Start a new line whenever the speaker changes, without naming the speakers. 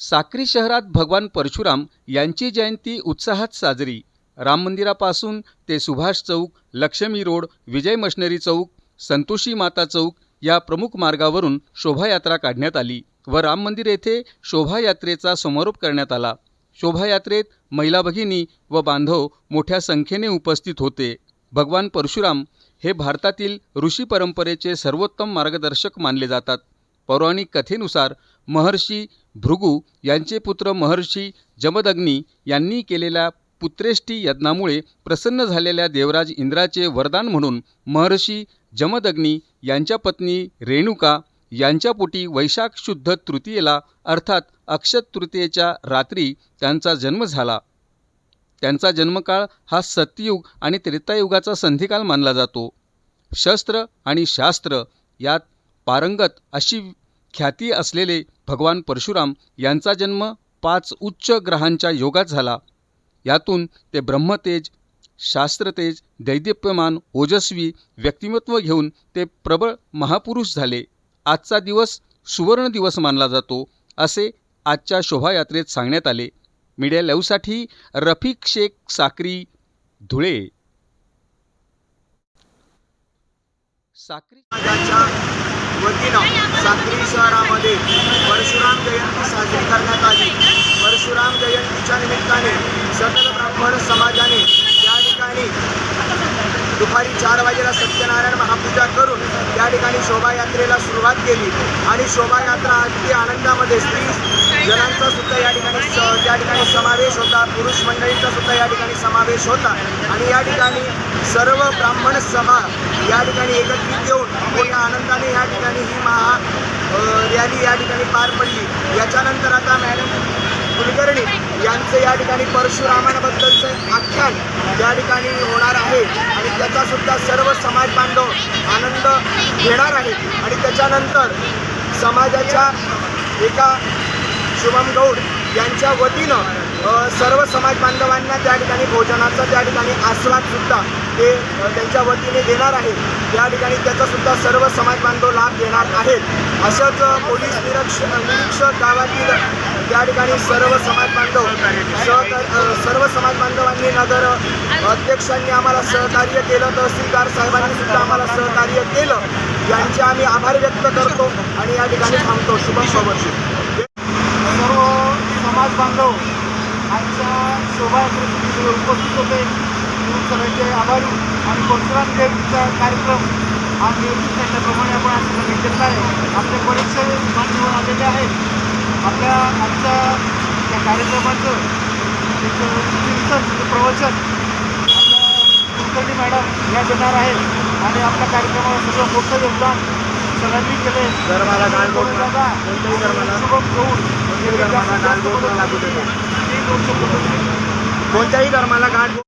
साक्री शहरात भगवान परशुराम यांची जयंती उत्साहात साजरी. राम मंदिरापासून ते सुभाष चौक लक्ष्मी रोड विजय मशनरी चौक संतोषी माता चौक या प्रमुख मार्गावरून शोभायात्रा काढण्यात आली व राम मंदिर येथे शोभायात्रेचा समारोप करण्यात आला. शोभायात्रेत महिला भगिनी व बांधव मोठ्या संख्येने उपस्थित होते. भगवान परशुराम हे भारतातील ऋषी परंपरेचे सर्वोत्तम मार्गदर्शक मानले जातात. पौराणिक कथेनुसार महर्षी भृगू यांचे पुत्र महर्षी जमदग्नी यांनी केलेल्या पुत्रेष्टी यज्ञामुळे प्रसन्न झालेल्या देवराज इंद्राचे वरदान म्हणून महर्षी जमदग्नी यांच्या पत्नी रेणुका यांच्या पोटी वैशाख शुद्ध तृतीयेला अर्थात अक्षत तृतीयेच्या रात्री त्यांचा जन्म झाला. त्यांचा जन्मकाळ हा सत्ययुग आणि त्रेतायुगाचा संधिकाल मानला जातो. शस्त्र आणि शास्त्र यात पारंगत अशी ख्याती असलेले भगवान परशुराम यांचा जन्म पाच उच्च ग्रहांच्या योगात झाला. यातून ते ब्रह्मतेज शास्त्रतेज दैदिप्यमान ओजस्वी व्यक्तिमत्व घेऊन ते प्रबळ महापुरुष झाले. आजचा दिवस सुवर्ण दिवस मानला जातो असे आजच्या शोभायात्रेत सांगण्यात आले. मीडिया लाईव्हसाठी रफिक शेख साक्री धुळे. साक्री
वतीनं साक्री शहरामध्ये परशुराम जयंती साजरी करण्यात आली. परशुराम जयंतीच्या निमित्ताने सकल ब्राह्मण समाजाने या ठिकाणी दुपारी चार वाजेला सत्यनारायण महापूजा करून त्या ठिकाणी शोभायात्रेला सुरुवात केली. आणि शोभायात्रा अगदी आनंदामध्ये स्त्री जणांचा सुद्धा या ठिकाणी स- त्या ठिकाणी समावेश होता. पुरुष मंडळींचा सुद्धा या ठिकाणी समावेश होता. आणि या ठिकाणी सर्व ब्राह्मण समाज या ठिकाणी एकत्रित येऊन मोठ्या आनंदाने या ठिकाणी ही महा रॅली या ठिकाणी पार पडली. याच्यानंतर आता मॅडम कुलकर्णी यांचं या ठिकाणी परशुरामांबद्दलचं आख्यान या ठिकाणी होणार आहे. आणि त्याचासुद्धा सर्व समाज बांधव आनंद घेणार आहे आणि त्याच्यानंतर समाजाच्या एका शुभम गौड यांच्या वतीनं सर्व समाज बांधवांना त्या ठिकाणी भोजनाचा त्या ठिकाणी आस्वादसुद्धा ते त्यांच्या वतीने देणार आहे. त्या ठिकाणी त्याचासुद्धा सर्व समाज बांधव लाभ घेणार आहेत. असंच पोलीस निरक्ष निरीक्षक गावातील त्या ठिकाणी सर्व समाज बांधव सहकार सर्व समाज बांधवांनी नगर अध्यक्षांनी आम्हाला सहकार्य केलं तहसीलदार साहेबांनी सुद्धा आम्हाला सहकार्य केलं. यांचे आम्ही आभार व्यक्त करतो आणि या ठिकाणी थांबतो. शुभम सोबत
बांधव आजच्या शोभायात्रेसाठी सगळे उपस्थित होते. सगळ्यांचे आभारी आणि परशुराम जयंतीचा कार्यक्रम हा नियोजित केल्याप्रमाणे आपण आज सगळं घेतलेला आहे. आपले बरेचसे मान्यवर आलेले आहेत. आपल्या आजच्या या कार्यक्रमाचं एक चिंतन म्हणजे प्रवचन आपल्या कुलकर्णी मॅडम या देणार आहेत. आणि आपल्या कार्यक्रमाला सगळं मोठं योगदान सगळ्यांनी केले
धर्माला
शुभम गौड
कोणत्याही धर्माला गाठ